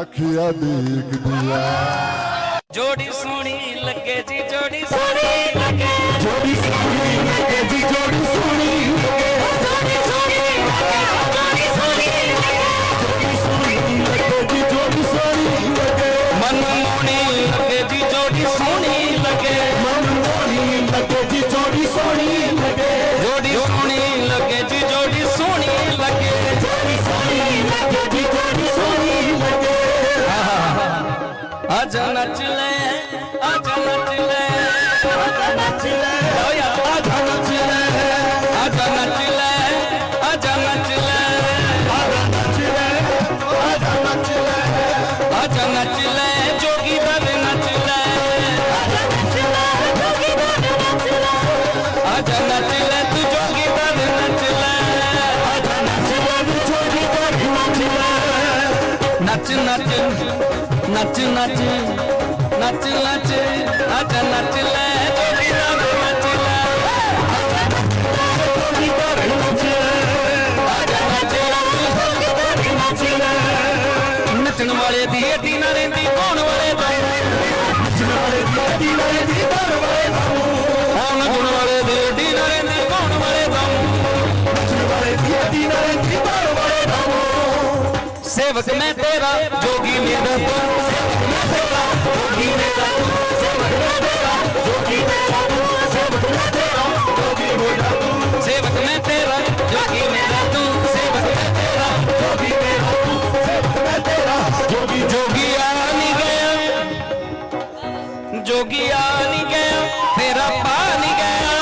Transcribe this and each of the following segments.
ਅੱਖੀਆਂ ਦੇਖਦੀਆਂ ਜੋੜੀ ਸੋਹਣੀ ਲੱਗੇ ਜੀ ਜੋੜੀ ਸੋਹਣੀ আজা নাচলে আজা নাচলে আজা নাচলে আজা নাচলে আজা নাচলে আজা নাচলে আজা নাচলে আজা নাচলে আজা নাচলে நச்சு நச்சு. நச்சு நச்சு. அச்ச நச்சுல நச்சன வாழே தீட்டி நரேந்தி கோணு வாழே ਜੋਗੀ ਜੋਗੀ ਆ ਨਹੀਂ ਗਿਆ। ਜੋਗੀ ਆ ਨਹੀਂ ਗਿਆ ਤੇਰਾ ਪਾ ਨਹੀਂ ਗਿਆ।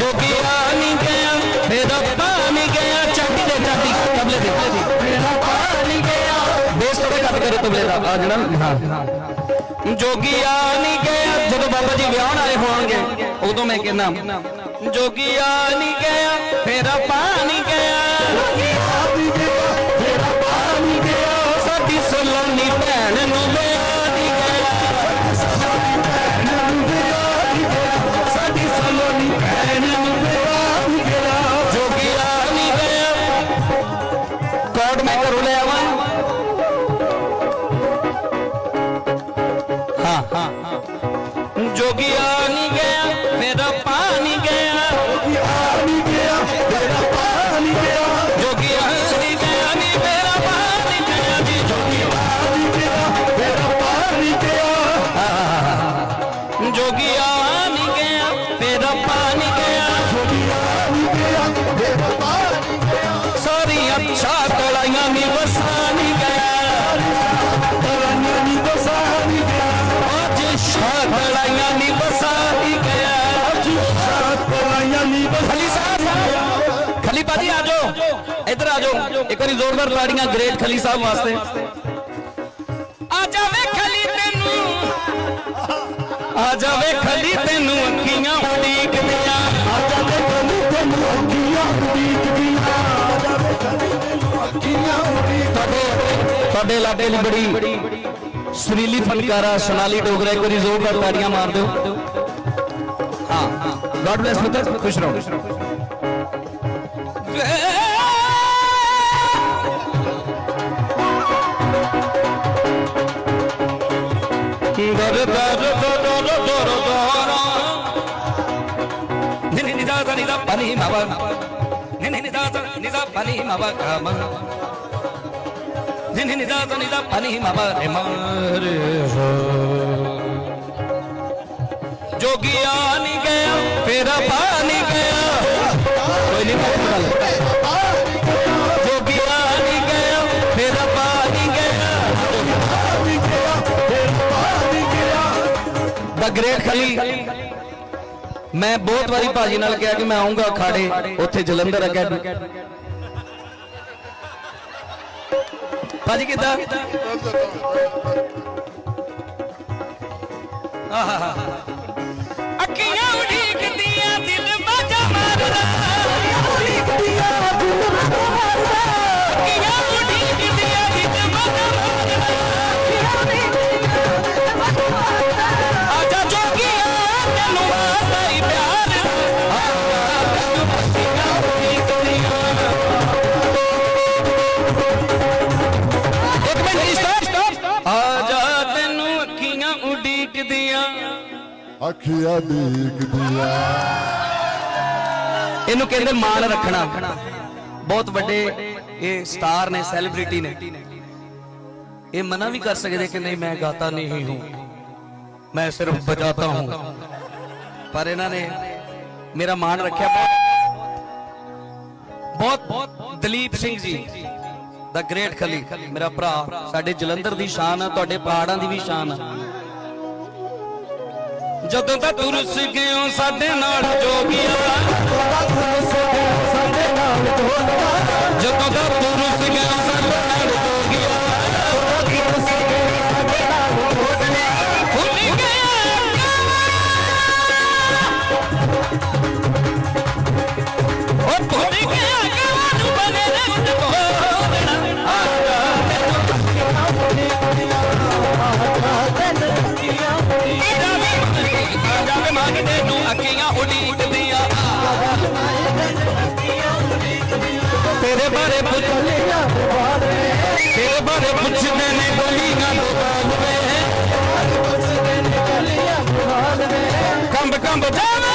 ਜੋਗੀ ਆ ਨਹੀਂ ਗਿਆ ਤੇਰਾ ਪਾ ਨਹੀਂ ਗਿਆ। ਚਾਟੀ ਦੇ ਚਾਟੀ ਤਬਲੇ ਦੇ। ਤੇਰਾ ਪਾ ਨਹੀਂ ਗਿਆ। ਬੇਸ ਥੋੜਾ ਘੱਟ ਕਰੋ ਤਬਲੇ ਦਾ, ਆ ਜਿਹੜਾ ਹਾਂ ਜੋਗੀ ਆ ਨਹੀਂ ਗਿਆ, ਜਦੋਂ ਬਾਬਾ ਜੀ ਵਿਆਹਣ ਆਏ ਹੋਣਗੇ, ਉਦੋਂ ਮੈਂ ਕਹਿੰਦਾ ਜੋਗੀ ਆ ਨਹੀਂ ਗਿਆ ਤੇਰਾ ਪਾ ਨਹੀਂ ਗਿਆ। ਜੋਗੀ ਖਲੀ ਪਾਜੀ ਆ ਜਾਓ। ਇੱਧਰ ਆ ਜਾਓ। ਇੱਕ ਵਾਰੀ ਜ਼ੋਰਦਾਰ ਤਾੜੀਆਂ ਗ੍ਰੇਟ ਖਲੀ ਸਾਹਿਬ ਵਾਸਤੇ। ਆ ਜਾਵੇ ਖਲੀ ਤੈਨੂੰ। ਆ ਜਾਵੇ ਖਲੀ ਤੈਨੂੰ ਅੱਖੀਆਂ ਉਡੀਕਦੀਆਂ। ਆਜਾ ਤੇ ਕਲੀ ਤੈਨੂੰ ਅੱਖੀਆਂ ਉਡੀਕਦੀਆਂ। ਆਜਾ ਤੇ ਕਲੀ ਤੈਨੂੰ ਅੱਖੀਆਂ ਉਡੀਕ ਤੁਹਾਡੇ ਤੁਹਾਡੇ ਇਲਾਕੇ ਦੀ ਬੜੀ ਸੁਰੀਲੀ ਫਨਕਾਰਾ ਸੋਨਾਲੀ ਡੋਗਰਾ ਇੱਕ ਵਾਰੀ ਜ਼ੋਰਦਾਰ ਤਾੜੀਆਂ ਮਾਰ ਦਿਓ। ਹਾਂ। ਗॉड ਬlesਸ ਪੁੱਤਰ। ਖੁਸ਼ ਰਹੋ। pani ma ba ga ma da da ni da pani ma re ma re ho ਜੋਗਿਆ ਨਹੀਂ ਗਿਆ ਫੇਰ ਪਾਣੀ ਗਿਆ ਕੋਈ ਨਹੀਂ ਪਤਾ ਜੋਗਿਆ ਨਹੀਂ ਗਿਆ ਫੇਰ ਦਾ ਗ੍ਰੇਟ ਖਲੀਲ ਮੈਂ ਬਹੁਤ ਵਾਰੀ ਭਾਜੀ ਨਾਲ ਕਿਹਾ ਕਿ ਮੈਂ ਆਉਂਗਾ ਅਖਾੜੇ ਉੱਥੇ ਜਲੰਧਰ ਅਕੈਡਮੀ ਭਾਜੀ ਕਿੱਦਾਂ? ਅੱਖੀਆਂ ਉਡੀਕਦੀਆਂ ਦਿਲ ਬਾਜਾ ਮਾਰਦਾ। ਉਡੀਕਦੀਆਂ ਦਿਲ ਮਾਰਦਾ ਅੱਖੀਆਂ ਦੇਖਦੀਆਂ। ਇਹਨੂੰ ਕਹਿੰਦੇ ਮਾਣ ਰੱਖਣਾ। ਬਹੁਤ ਵੱਡੇ ਇਹ ਸਟਾਰ ਨੇ, ਸੈਲੀਬ੍ਰਿਟੀ ਨੇ। ਇਹ ਮਨਾ ਵੀ ਕਰ ਸਕਦੇ ਕਿ ਨਹੀਂ, ਮੈਂ ਗਾਤਾ ਨਹੀਂ ਹੂੰ। ਮੈਂ ਸਿਰਫ ਬਜਾਤਾ ਹੂੰ। ਪਰ ਇਹਨਾਂ ਨੇ ਮੇਰਾ ਮਾਣ ਰੱਖਿਆ ਬਹੁਤ। ਬਹੁਤ ਦਲੀਪ ਸਿੰਘ ਜੀ, ਦਾ ਗ੍ਰੇਟ ਖਲੀ, ਮੇਰਾ ਭਰਾ। ਸਾਡੇ ਜਲੰਧਰ ਦੀ ਸ਼ਾਨ ਆ, ਤੁਹਾਡੇ ਪਹਾੜਾਂ ਦੀ ਵੀ ਸ਼ਾਨ ਆ। ਜਦੋਂ ਤੂੰ ਰੁੱਸ ਗਿਓ ਸਾਡੇ ਨਾਲ ਜੋਗੀਆ ਸਾਡੇ ਨਾਲ ਢੋਲਦਾ ਜਦੋਂ ਦਾ ਤੂੰ ਜਾਵੇ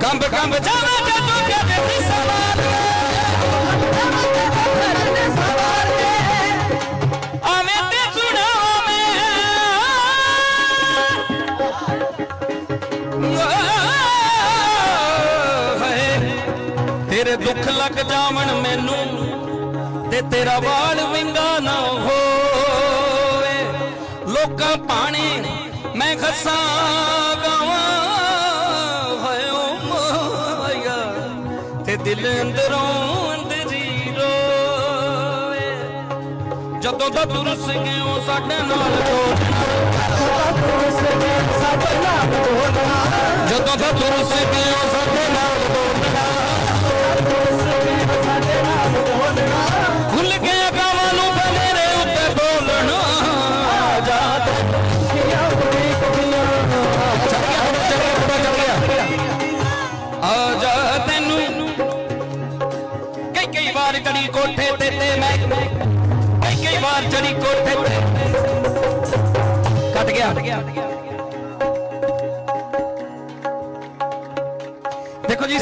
ਕੰਬ ਕੰਬ, ਜਾਵੇ ਜਦੋਂ ਕਦੇ ਵੀ ਸਵਾਲ ਤੇਰੇ ਦੁੱਖ ਲੱਗ ਜਾਵਣ ਮੈਨੂੰ ਤੇ ਤੇਰਾ ਵਾਲ ਵਿੰਗਾ ਨਾ ਹੋਵੇ। ਲੋਕਾਂ ਪਾਣੀ ਮੈਂ ਖੱਸਾਂ ਗਾਵਾਂ। ਹਾਏ ਮਾਇਆ। ਤੇ ਦਿਲ ਅੰਦਰੋਂ ਅੰਦਰੀ ਰੋਵੇ ਜਦੋਂ ਦਾ ਤੁਰਸ ਗਿਓ ਸਾਡੇ ਨਾਲ ਸਾਡੇ ਜਦੋਂ ਦਾ ਤੁਰਸ ਗਿਓ ਸਾਡੇ ਨਾਲ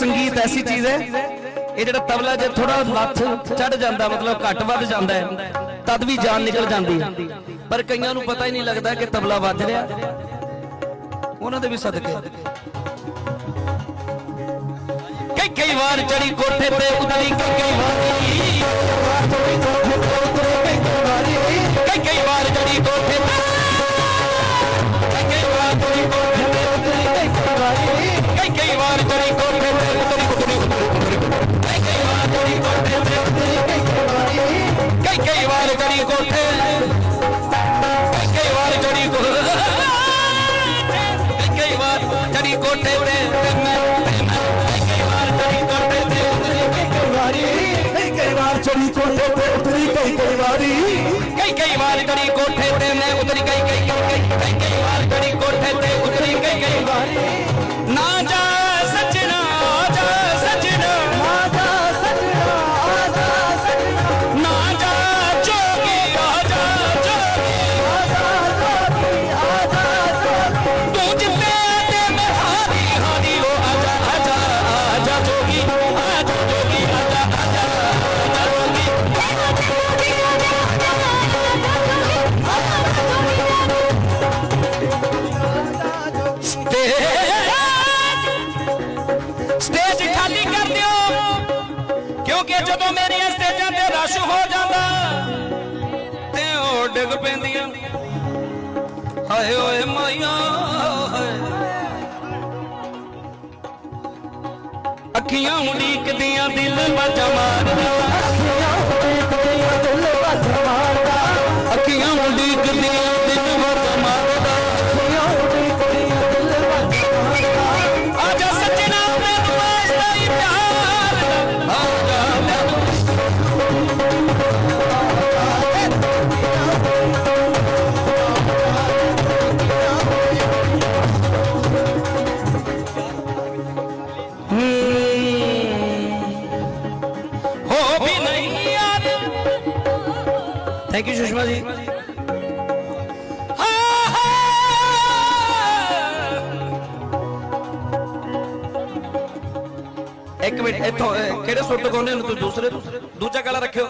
ਸੰਗੀਤ ਐਸੀ ਚੀਜ਼ ਹੈ, ਇਹ ਜਿਹੜਾ ਤਬਲਾ ਜੇ ਥੋੜਾ ਲੱਥ ਚੜ ਜਾਂਦਾ, ਮਤਲਬ ਘੱਟ ਵੱਧ ਜਾਂਦਾ ਹੈ, ਤਦ ਵੀ ਜਾਨ ਨਿਕਲ ਜਾਂਦੀ ਹੈ। ਪਰ ਕਈਆਂ ਨੂੰ ਪਤਾ ਹੀ ਨਹੀਂ ਲੱਗਦਾ ਕਿ ਤਬਲਾ ਵੱਜ ਰਿਹਾ। ਉਹਨਾਂ ਦੇ ਵੀ ਸਦਕੇ। ਕਈ ਕਈ ਵਾਰ ਚੜੀ ਕੋਠੇ ਤੇ ਉਤਰੀ ਕਈ ਕਈ ਵਾਰੀ ਕਈ ਚੜੀ ਕੋਠੇ ਤੇ ਤੇ ਮੈਂ ਤੇ ਮੈਂ ਕਈ ਕਈ ਵਾਰ ਚੜੀ ਕੋਠੇ ਤੇ ਉਤਰੀ ਹਾਏ ਓਏ ਮਾਇਆ ਹਾਏ। ਅੱਖੀਆਂ ਉਡੀਕਦੀਆਂ ਦਿਲ ਮਚ ਥੈਂਕ ਯੂ ਸੁਸ਼ਮਾ ਜੀ ਇੱਕ ਮਿੰਟ ਇੱਥੋਂ ਕਿਹੜੇ ਸੁਰ ਤੋਂ ਗਾਉਂਦੇ ਹੋ ਤੁਸੀਂ ਦੂਸਰੇ ਦੂਜਾ ਗਲਾ ਰੱਖਿਓ